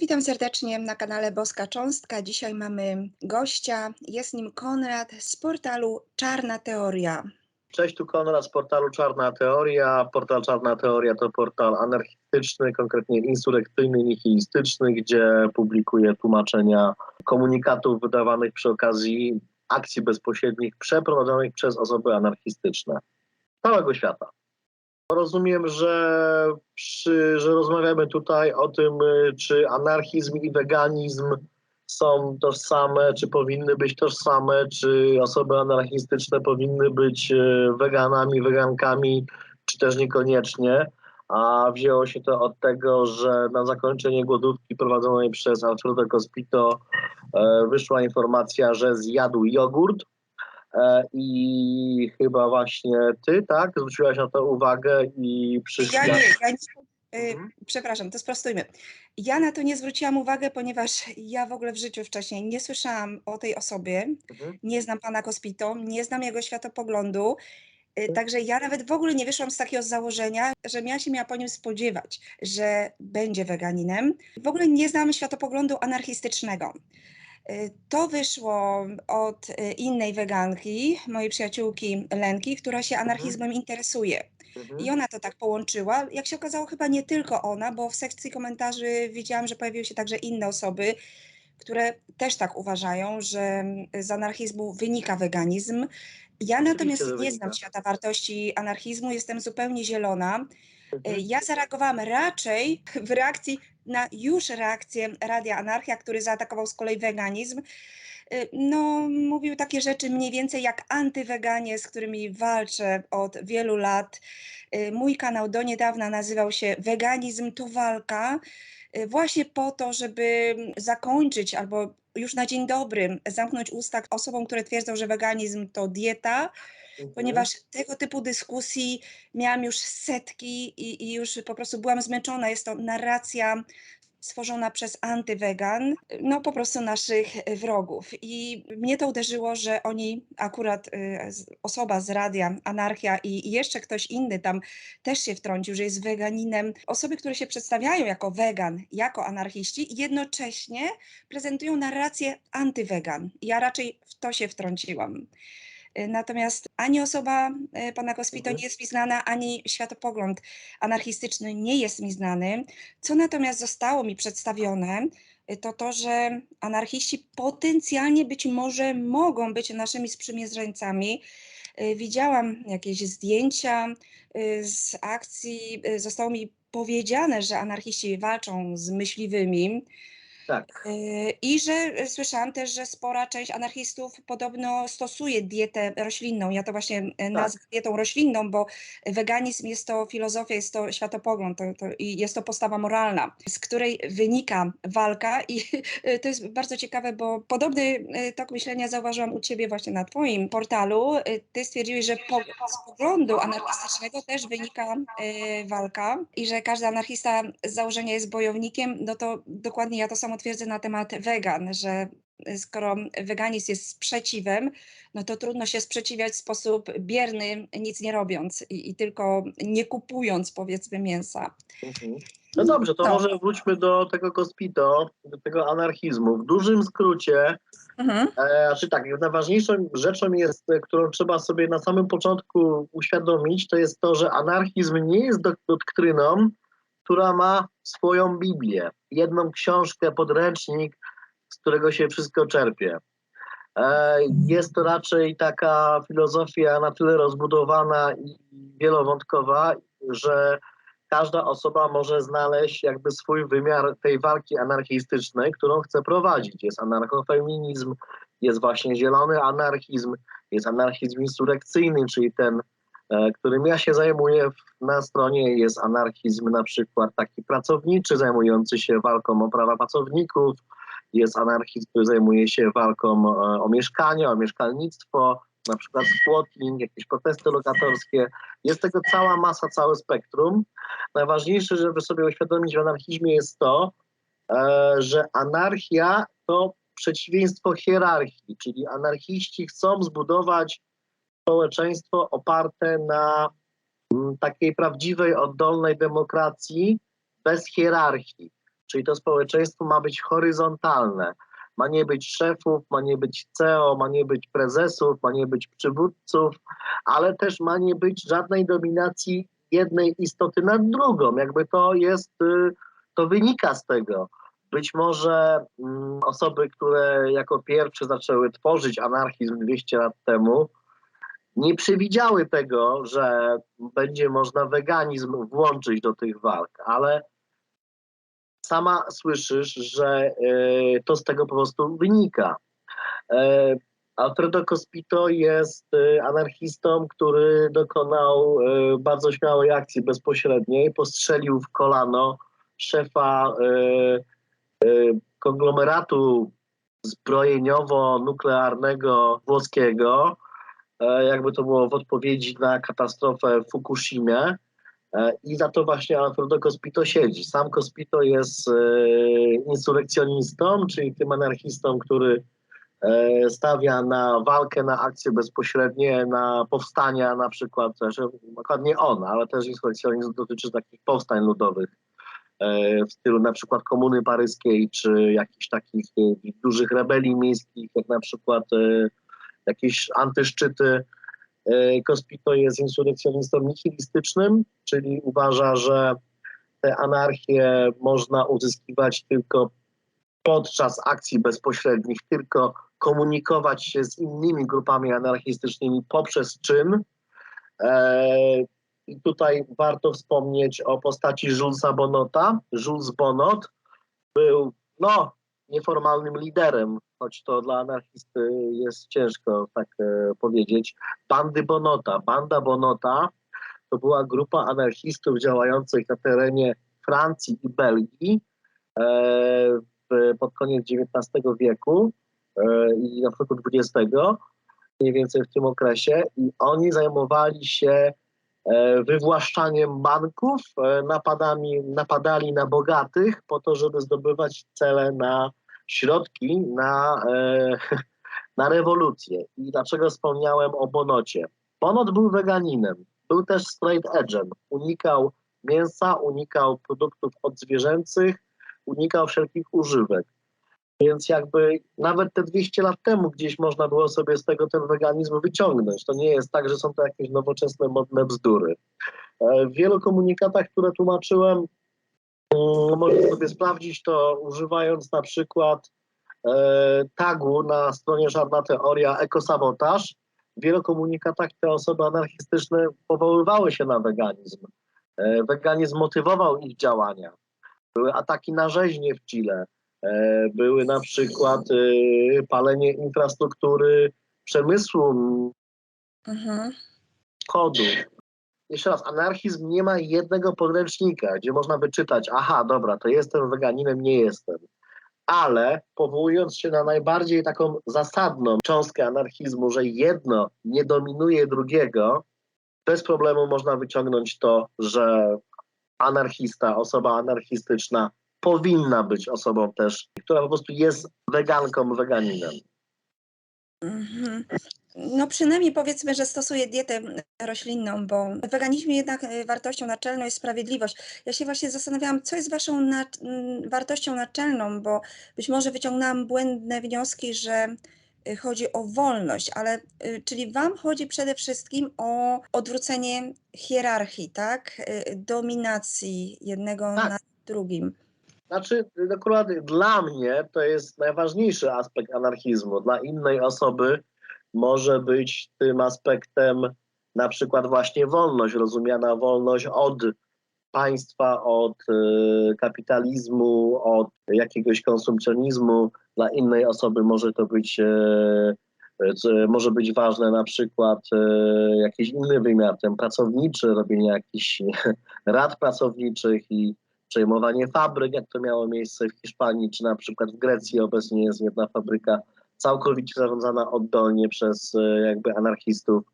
Witam serdecznie na kanale Boska Cząstka. Dzisiaj mamy gościa. Jest nim Konrad z portalu Czarna Teoria. Cześć, tu Konrad z portalu Czarna Teoria. Portal Czarna Teoria to portal anarchistyczny, konkretnie insurekcyjny, nihilistyczny, gdzie publikuję tłumaczenia komunikatów wydawanych przy okazji akcji bezpośrednich przeprowadzonych przez osoby anarchistyczne całego świata. Rozumiem, że, przy, że rozmawiamy tutaj o tym, y, czy anarchizm i weganizm są tożsame, czy powinny być tożsame, czy osoby anarchistyczne powinny być e, weganami, wegankami, czy też niekoniecznie. A wzięło się to od tego, że na zakończenie głodówki prowadzonej przez Alfredo Cospito e, wyszła informacja, że zjadł jogurt. E, I chyba właśnie ty, tak, zwróciłaś na to uwagę i przyszła. Ja nie, ja nie y, Mhm. przepraszam, to sprostujmy. Ja na to nie zwróciłam uwagi, ponieważ ja w ogóle w życiu wcześniej nie słyszałam o tej osobie. Mhm. Nie znam pana Kospito, nie znam jego światopoglądu. y, Mhm. Także ja nawet w ogóle nie wyszłam z takiego założenia, że ja się miała po nim spodziewać, że będzie weganinem. W ogóle nie znam światopoglądu anarchistycznego. Y, To wyszło od y, innej weganki, mojej przyjaciółki Lenki, która się anarchizmem interesuje. Mhm. I ona to tak połączyła. Jak się okazało, chyba nie tylko ona, bo w sekcji komentarzy widziałam, że pojawiły się także inne osoby, które też tak uważają, że mm, z anarchizmu wynika weganizm. Ja natomiast nie znam świata wartości anarchizmu, jestem zupełnie zielona. Mhm. Ja zareagowałam raczej w reakcji na już reakcję Radia Anarchia, który zaatakował z kolei weganizm. Y, No, mówił takie rzeczy mniej więcej jak antyweganie, z którymi walczę od wielu lat. Y, Mój kanał do niedawna nazywał się Weganizm to walka, y, właśnie po to, żeby zakończyć albo już na dzień dobry zamknąć usta osobom, które twierdzą, że weganizm to dieta. Ponieważ tego typu dyskusji miałam już setki i, i już po prostu byłam zmęczona. Jest to narracja stworzona przez antywegan, no po prostu naszych wrogów. I mnie to uderzyło, że oni akurat, y, osoba z radia Anarchia i jeszcze ktoś inny tam też się wtrącił, że jest weganinem. Osoby, które się przedstawiają jako wegan, jako anarchiści, jednocześnie prezentują narrację antywegan. Ja raczej w to się wtrąciłam. Y, Natomiast ani osoba y, pana Kospito Mhm. nie jest mi znana, ani światopogląd anarchistyczny nie jest mi znany. Co natomiast zostało mi przedstawione, y, to to, że anarchiści potencjalnie być może mogą być naszymi sprzymierzeńcami. Widziałam jakieś zdjęcia z akcji, zostało mi powiedziane, że anarchiści walczą z myśliwymi. Tak. Yy, I że słyszałam też, że spora część anarchistów podobno stosuje dietę roślinną. Ja to właśnie y, nazwę dietą roślinną, bo weganizm jest to filozofia, jest to światopogląd to, to, i jest to postawa moralna, z której wynika walka. I to jest bardzo ciekawe, bo podobny y, tok myślenia zauważyłam u ciebie właśnie na twoim portalu. Ty stwierdziłeś, że po, z poglądu anarchistycznego też wynika walka i że każdy anarchista z założenia jest bojownikiem, no to dokładnie ja to samo twierdzę na temat wegan, że skoro weganizm jest sprzeciwem, no to trudno się sprzeciwiać w sposób bierny, nic nie robiąc i, i tylko nie kupując powiedzmy mięsa. Mhm. No dobrze, to No. może wróćmy do tego Cospito, do tego anarchizmu. W dużym skrócie, Mhm. e, czy tak, najważniejszą rzeczą jest, e, którą trzeba sobie na samym początku uświadomić, to jest to, że anarchizm nie jest dok- doktryną, która ma swoją Biblię, jedną książkę, podręcznik, z którego się wszystko czerpie. E, Jest to raczej taka filozofia na tyle rozbudowana i wielowątkowa, że każda osoba może znaleźć jakby swój wymiar tej walki anarchistycznej, którą chce prowadzić. Jest anarchofeminizm, jest właśnie zielony anarchizm, jest anarchizm insurekcyjny, czyli ten, którym ja się zajmuję na stronie, jest anarchizm na przykład taki pracowniczy, zajmujący się walką o prawa pracowników, jest anarchizm, który zajmuje się walką e, o mieszkania, o mieszkalnictwo, na przykład squatting, jakieś protesty lokatorskie. Jest tego cała masa, całe spektrum. Najważniejsze, żeby sobie uświadomić w anarchizmie jest to, e, że anarchia to przeciwieństwo hierarchii, czyli anarchiści chcą zbudować społeczeństwo oparte na mm, takiej prawdziwej, oddolnej demokracji bez hierarchii. Czyli to społeczeństwo ma być horyzontalne. Ma nie być szefów, ma nie być CEO, ma nie być prezesów, ma nie być przywódców, ale też ma nie być żadnej dominacji jednej istoty nad drugą. Jakby to jest, y, to wynika z tego. Być może mm, osoby, które jako pierwsze zaczęły tworzyć anarchizm 200 lat temu, nie przewidziały tego, że będzie można weganizm włączyć do tych walk, ale sama słyszysz, że e, to z tego po prostu wynika. E, Alfredo Cospito jest e, anarchistą, który dokonał bardzo śmiałej akcji bezpośredniej. Postrzelił w kolano szefa konglomeratu zbrojeniowo-nuklearnego włoskiego, jakby to było w odpowiedzi na katastrofę w Fukushimie. E, I za to właśnie Alfredo Cospito siedzi. Sam Cospito jest e, insurrekcjonistą, czyli tym anarchistą, który e, stawia na walkę, na akcje bezpośrednie, na powstania na przykład, że akurat nie on, ale też insurrekcjonizm dotyczy takich powstań ludowych e, w stylu na przykład Komuny Paryskiej, czy jakichś takich e, dużych rebelii miejskich, jak na przykład e, jakieś antyszczyty. E, Cospito jest insurrekcjonistą nihilistycznym, czyli uważa, że tę anarchię można uzyskiwać tylko podczas akcji bezpośrednich, tylko komunikować się z innymi grupami anarchistycznymi poprzez czyn. E, I tutaj warto wspomnieć o postaci Julesa Bonota. Jules Bonot był no, nieformalnym liderem, choć to dla anarchisty jest ciężko tak e, powiedzieć, bandy Bonota. Banda Bonota to była grupa anarchistów działających na terenie Francji i Belgii e, pod koniec XIX wieku e, i na początku XX, mniej więcej w tym okresie. I oni zajmowali się wywłaszczaniem banków, napadami, napadali na bogatych po to, żeby zdobywać cele na środki na, e, na rewolucję. I dlaczego wspomniałem o Bonocie? Bonot był weganinem, był też straight edge'em. Unikał mięsa, unikał produktów odzwierzęcych, unikał wszelkich używek. Więc jakby nawet te 200 lat temu gdzieś można było sobie z tego ten weganizm wyciągnąć. To nie jest tak, że są to jakieś nowoczesne, modne bzdury. E, W wielu komunikatach, które tłumaczyłem, można sobie sprawdzić to używając na przykład e, tagu na stronie Żadna Teoria Ekosabotaż. W wielu komunikatach te osoby anarchistyczne powoływały się na weganizm. E, Weganizm motywował ich działania. Były ataki na rzeźnie w Chile. E, Były na przykład palenie infrastruktury przemysłu, Mhm. kodu. Jeszcze raz, anarchizm nie ma jednego podręcznika, gdzie można wyczytać, aha, dobra, to jestem weganinem, nie jestem. Ale powołując się na najbardziej taką zasadną cząstkę anarchizmu, że jedno nie dominuje drugiego, bez problemu można wyciągnąć to, że anarchista, osoba anarchistyczna powinna być osobą też, która po prostu jest weganką, weganinem. No przynajmniej powiedzmy, że stosuje dietę roślinną, bo w weganizmie jednak e, wartością naczelną jest sprawiedliwość. Ja się właśnie zastanawiałam, co jest waszą nac- m, wartością naczelną, bo być może wyciągnęłam błędne wnioski, że e, chodzi o wolność, ale e, czyli wam chodzi przede wszystkim o odwrócenie hierarchii, tak? Dominacji jednego Tak. nad drugim. Znaczy, akurat dla mnie to jest najważniejszy aspekt anarchizmu. Dla innej osoby może być tym aspektem na przykład właśnie wolność, rozumiana wolność od państwa, od e, kapitalizmu, od jakiegoś konsumpcjonizmu. Dla innej osoby może to być, e, może być ważne na przykład e, jakiś inny wymiar, ten pracowniczy, robienie jakichś rad pracowniczych i przejmowanie fabryk, jak to miało miejsce w Hiszpanii, czy na przykład w Grecji obecnie jest jedna fabryka całkowicie zarządzana oddolnie przez e, jakby anarchistów.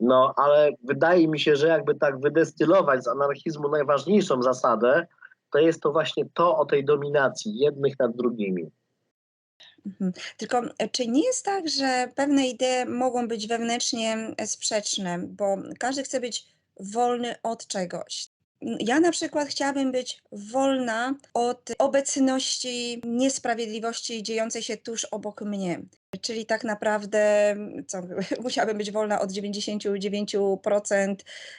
No, ale wydaje mi się, że jakby tak wydestylować z anarchizmu najważniejszą zasadę, to jest to właśnie to o tej dominacji jednych nad drugimi. Mhm. Tylko e, czy nie jest tak, że pewne idee mogą być wewnętrznie sprzeczne, bo każdy chce być wolny od czegoś. Ja na przykład chciałabym być wolna od obecności niesprawiedliwości dziejącej się tuż obok mnie. Czyli tak naprawdę co, musiałabym być wolna od 99%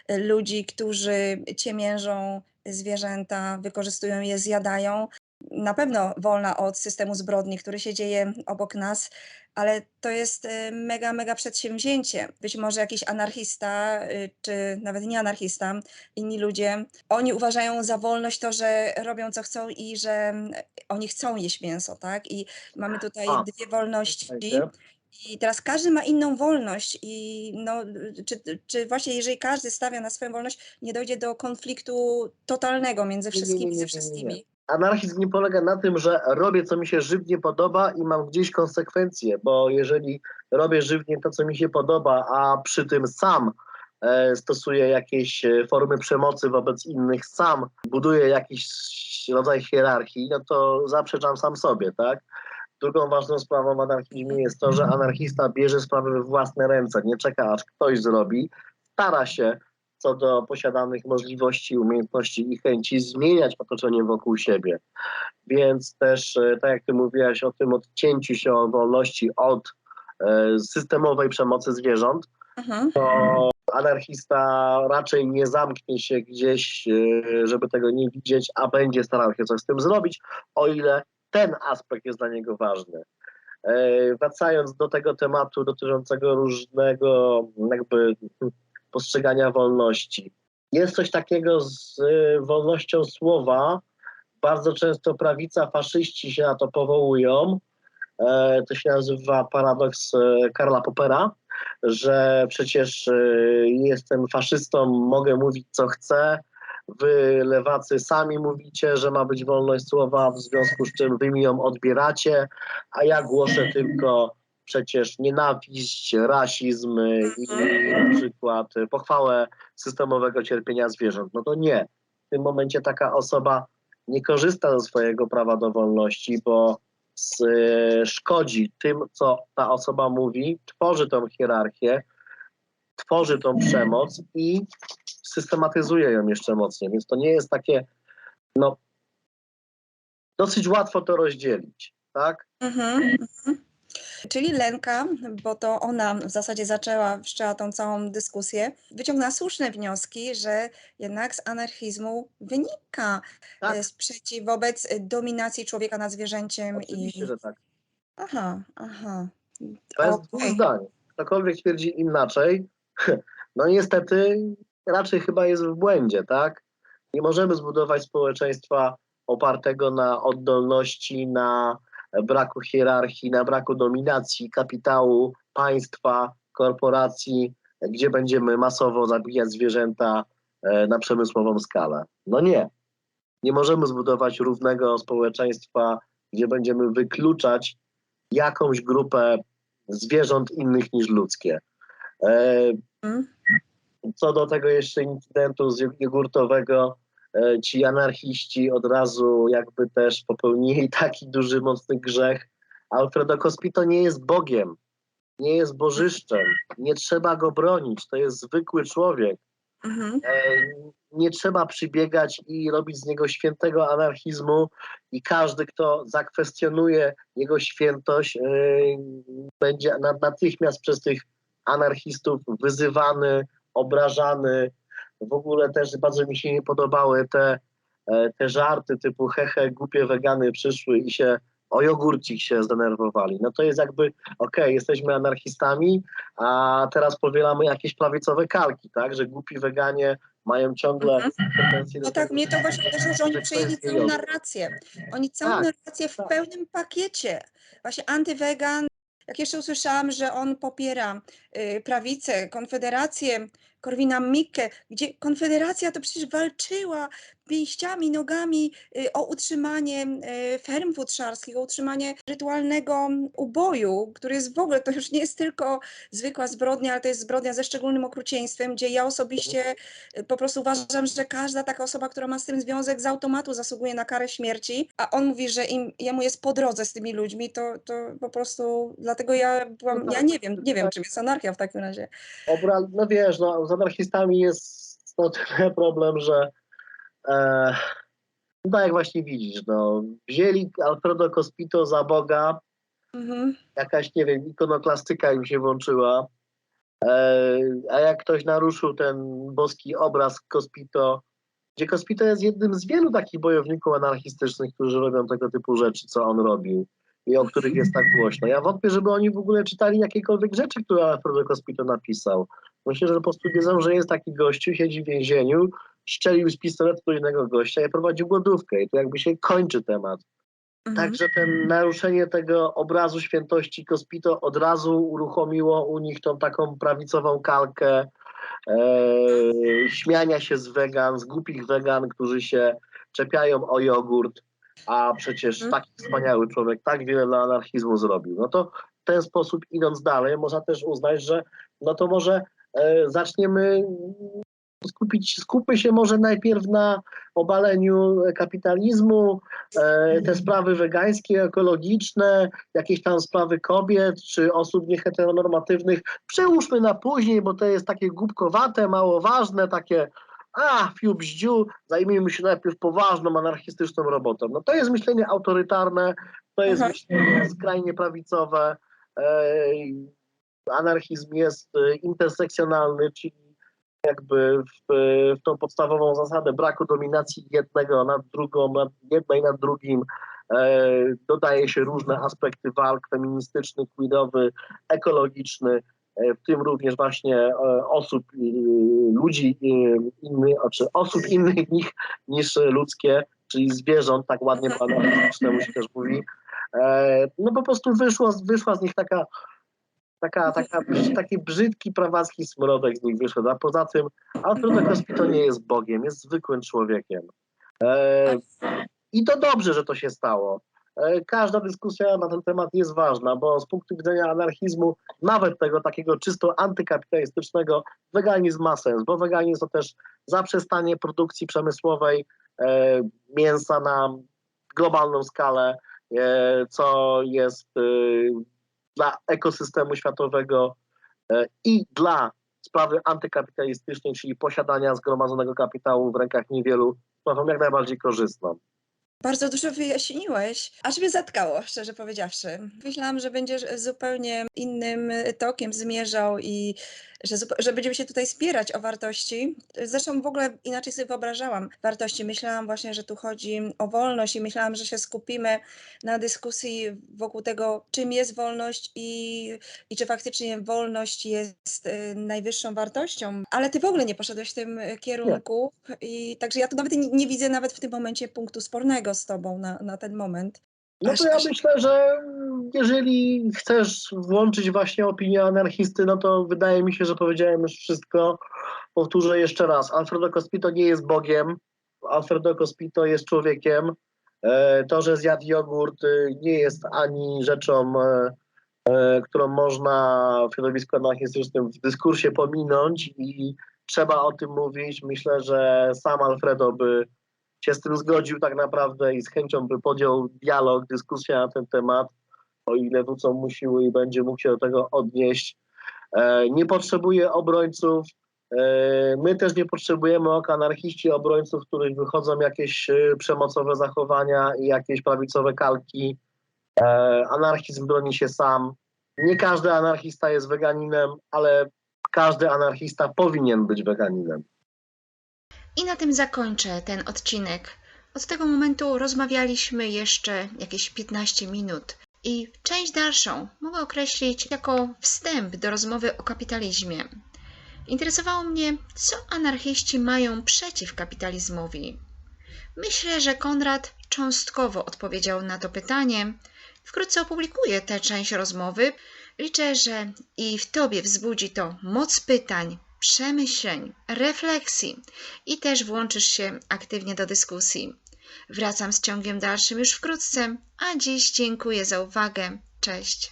ludzi, którzy ciemiężą zwierzęta, wykorzystują je, zjadają. Na pewno wolna od systemu zbrodni, który się dzieje obok nas, ale to jest y, mega, mega przedsięwzięcie. Być może jakiś anarchista, y, czy nawet nie anarchista, inni ludzie, oni uważają za wolność to, że robią co chcą i że mm, oni chcą jeść mięso, tak? I mamy tutaj dwie wolności. I teraz każdy ma inną wolność i no, czy, czy właśnie jeżeli każdy stawia na swoją wolność, nie dojdzie do konfliktu totalnego między Nie, nie, nie, wszystkimi nie, ze nie, nie. wszystkimi. Anarchizm nie polega na tym, że robię co mi się żywnie podoba i mam gdzieś konsekwencje, bo jeżeli robię żywnie to, co mi się podoba, a przy tym sam e, stosuję jakieś e, formy przemocy wobec innych, sam buduję jakiś rodzaj hierarchii, no to zaprzeczam sam sobie, tak? Drugą ważną sprawą w anarchizmie jest to, że anarchista bierze sprawy we własne ręce, nie czeka aż ktoś zrobi, stara się co do posiadanych możliwości, umiejętności i chęci zmieniać otoczenie wokół siebie. Więc też, e, tak jak ty mówiłaś o tym odcięciu się od wolności od e, systemowej przemocy zwierząt, Mhm. to anarchista raczej nie zamknie się gdzieś, e, żeby tego nie widzieć, a będzie starał się coś z tym zrobić, o ile ten aspekt jest dla niego ważny. Wracając do tego tematu dotyczącego różnego jakby postrzegania wolności. Jest coś takiego z e, wolnością słowa. Bardzo często prawica, faszyści się na to powołują. E, To się nazywa paradoks e, Karla Popera, że przecież e, jestem faszystą, mogę mówić co chcę. Wy, lewacy, sami mówicie, że ma być wolność słowa, w związku z czym wy mi ją odbieracie, a ja głoszę tylko przecież nienawiść, rasizm i na przykład pochwałę systemowego cierpienia zwierząt. No to nie. W tym momencie taka osoba nie korzysta ze swojego prawa do wolności, bo s- y, szkodzi tym, co ta osoba mówi, tworzy tą hierarchię, tworzy tą przemoc i systematyzuje ją jeszcze mocniej. Więc to nie jest takie, no, dosyć łatwo to rozdzielić, tak? Mhm. mhm. Czyli Lenka, bo to ona w zasadzie zaczęła, wszczęła tą całą dyskusję, wyciągnęła słuszne wnioski, że jednak z anarchizmu wynika Tak. e, sprzeciw wobec e, dominacji człowieka nad zwierzęciem Oczywiście, i... że tak. Aha, aha. Bez Okej. dwóch zdań. Ktokolwiek twierdzi inaczej, no niestety raczej chyba jest w błędzie, tak? Nie możemy zbudować społeczeństwa opartego na oddolności, na braku hierarchii, na braku dominacji kapitału, państwa, korporacji, gdzie będziemy masowo zabijać zwierzęta e, na przemysłową skalę. No nie. Nie możemy zbudować równego społeczeństwa, gdzie będziemy wykluczać jakąś grupę zwierząt innych niż ludzkie. E, Mm. Co do tego jeszcze incydentu z jogurtowego, ci anarchiści od razu jakby też popełnili taki duży, mocny grzech. Alfredo Cospito nie jest Bogiem, nie jest bożyszczem, nie trzeba go bronić, to jest zwykły człowiek. Mhm. E, nie trzeba przybiegać i robić z niego świętego anarchizmu i każdy, kto zakwestionuje jego świętość, e, będzie na- natychmiast przez tych anarchistów wyzywany, obrażany. W ogóle też bardzo mi się nie podobały te, e, te żarty typu hehe, głupie wegany przyszły i się o jogurcik się zdenerwowali. No to jest jakby, okej, jesteśmy anarchistami, a teraz powielamy jakieś prawicowe kalki, tak, że głupi weganie mają ciągle Mhm. tendencję No tak, tego, mnie to właśnie uderzyło, że oni przejęli całą narrację. Oni całą Tak, narrację w tak. pełnym pakiecie. Właśnie antywegan, jak jeszcze usłyszałam, że on popiera y, prawicę, konfederację, Korwina Mikke, gdzie konfederacja to przecież walczyła pięściami, nogami y, o utrzymanie y, ferm futrzarskich, o utrzymanie rytualnego uboju, który jest w ogóle, to już nie jest tylko zwykła zbrodnia, ale to jest zbrodnia ze szczególnym okrucieństwem, gdzie ja osobiście y, po prostu uważam, że każda taka osoba, która ma z tym związek z automatu zasługuje na karę śmierci, a on mówi, że im, jemu jest po drodze z tymi ludźmi, to, to po prostu dlatego ja byłam, No ja tak, nie wiem, nie wiem czym jest anarchia w takim razie. Obra, no wiesz, no, z anarchistami jest no, tyle problem, że e, no jak właśnie widzisz, no, wzięli Alfredo Cospito za Boga, Mhm. jakaś, nie wiem, ikonoklastyka im się włączyła, e, a jak ktoś naruszył ten boski obraz Cospito, gdzie Cospito jest jednym z wielu takich bojowników anarchistycznych, którzy robią tego typu rzeczy, co on robił i o których jest tak głośno. Ja wątpię, żeby oni w ogóle czytali jakiekolwiek rzeczy, które Alfredo Cospito napisał. Myślę, że po prostu wiedzą, że jest taki gościu, siedzi w więzieniu, strzelił z pistoletu do innego gościa i prowadził głodówkę i to jakby się kończy temat. Mhm. Także ten naruszenie tego obrazu świętości Kospito od razu uruchomiło u nich tą taką prawicową kalkę e, śmiania się z wegan, z głupich wegan, którzy się czepiają o jogurt, a przecież Mhm. taki wspaniały człowiek tak wiele dla anarchizmu zrobił. No to w ten sposób idąc dalej, można też uznać, że no to może e, zaczniemy skupić, skupmy się może najpierw na obaleniu kapitalizmu, e, te sprawy wegańskie, ekologiczne, jakieś tam sprawy kobiet czy osób nieheteronormatywnych przełóżmy na później, bo to jest takie głupkowate, mało ważne, takie a, fiu bździu, zajmijmy się najpierw poważną, anarchistyczną robotą. No to jest myślenie autorytarne, to jest Mhm. myślenie skrajnie prawicowe. E, anarchizm jest e, intersekcjonalny, czyli jakby w, w tą podstawową zasadę braku dominacji jednego nad drugą, nad jednej nad drugim e, dodaje się różne aspekty walk feministyczny, queerowy, ekologiczny, e, w tym również właśnie e, osób, e, ludzi e, innych, czy osób innych niż, niż ludzkie, czyli zwierząt, tak ładnie po anarchistycznemu się też mówi. E, no po prostu wyszło, z- wyszła z nich taka taka, taka, taki brzydki prawacki smrodek z nich wyszedł, a poza tym Alfredo Cospito nie jest Bogiem, jest zwykłym człowiekiem. E, I to dobrze, że to się stało. E, każda dyskusja na ten temat jest ważna, bo z punktu widzenia anarchizmu, nawet tego takiego czysto antykapitalistycznego, weganizm ma sens, bo weganizm to też zaprzestanie produkcji przemysłowej e, mięsa na globalną skalę, e, co jest e, dla ekosystemu światowego e, i dla sprawy antykapitalistycznej, czyli posiadania zgromadzonego kapitału w rękach niewielu, sprawą jak najbardziej korzystną. Bardzo dużo wyjaśniłeś, aż mnie zatkało, szczerze powiedziawszy. Myślałam, że będziesz zupełnie innym tokiem zmierzał i że, że będziemy się tutaj spierać o wartości. Zresztą w ogóle inaczej sobie wyobrażałam wartości. Myślałam właśnie, że tu chodzi o wolność i myślałam, że się skupimy na dyskusji wokół tego, czym jest wolność i, i czy faktycznie wolność jest y, najwyższą wartością. Ale ty w ogóle nie poszedłeś w tym y, kierunku i także ja tu nawet nie, nie widzę nawet w tym momencie punktu spornego z tobą na, na ten moment. No to ja myślę, że jeżeli chcesz włączyć właśnie opinię anarchisty, no to wydaje mi się, że powiedziałem już wszystko. Powtórzę jeszcze raz. Alfredo Cospito nie jest Bogiem. Alfredo Cospito jest człowiekiem. E, To, że zjadł jogurt, y, nie jest ani rzeczą, e, e, którą można w środowisku anarchistycznym w dyskursie pominąć i trzeba o tym mówić. Myślę, że sam Alfredo by się z tym zgodził tak naprawdę i z chęcią by podjął dialog, dyskusję na ten temat, o ile wrócą mu siły i będzie mógł się do tego odnieść. E, nie potrzebuje obrońców. E, my też nie potrzebujemy jako anarchiści obrońców, których wychodzą jakieś e, przemocowe zachowania i jakieś prawicowe kalki. Anarchizm broni się sam. Nie każdy anarchista jest weganinem, ale każdy anarchista powinien być weganinem. I na tym zakończę ten odcinek. Od tego momentu rozmawialiśmy jeszcze jakieś 15 minut. I część dalszą mogę określić jako wstęp do rozmowy o kapitalizmie. Interesowało mnie, co anarchiści mają przeciw kapitalizmowi. Myślę, że Konrad cząstkowo odpowiedział na to pytanie. Wkrótce opublikuję tę część rozmowy. Liczę, że i w Tobie wzbudzi to moc pytań, przemyśleń, refleksji i też włączysz się aktywnie do dyskusji. Wracam z ciągiem dalszym już wkrótce, a dziś dziękuję za uwagę. Cześć.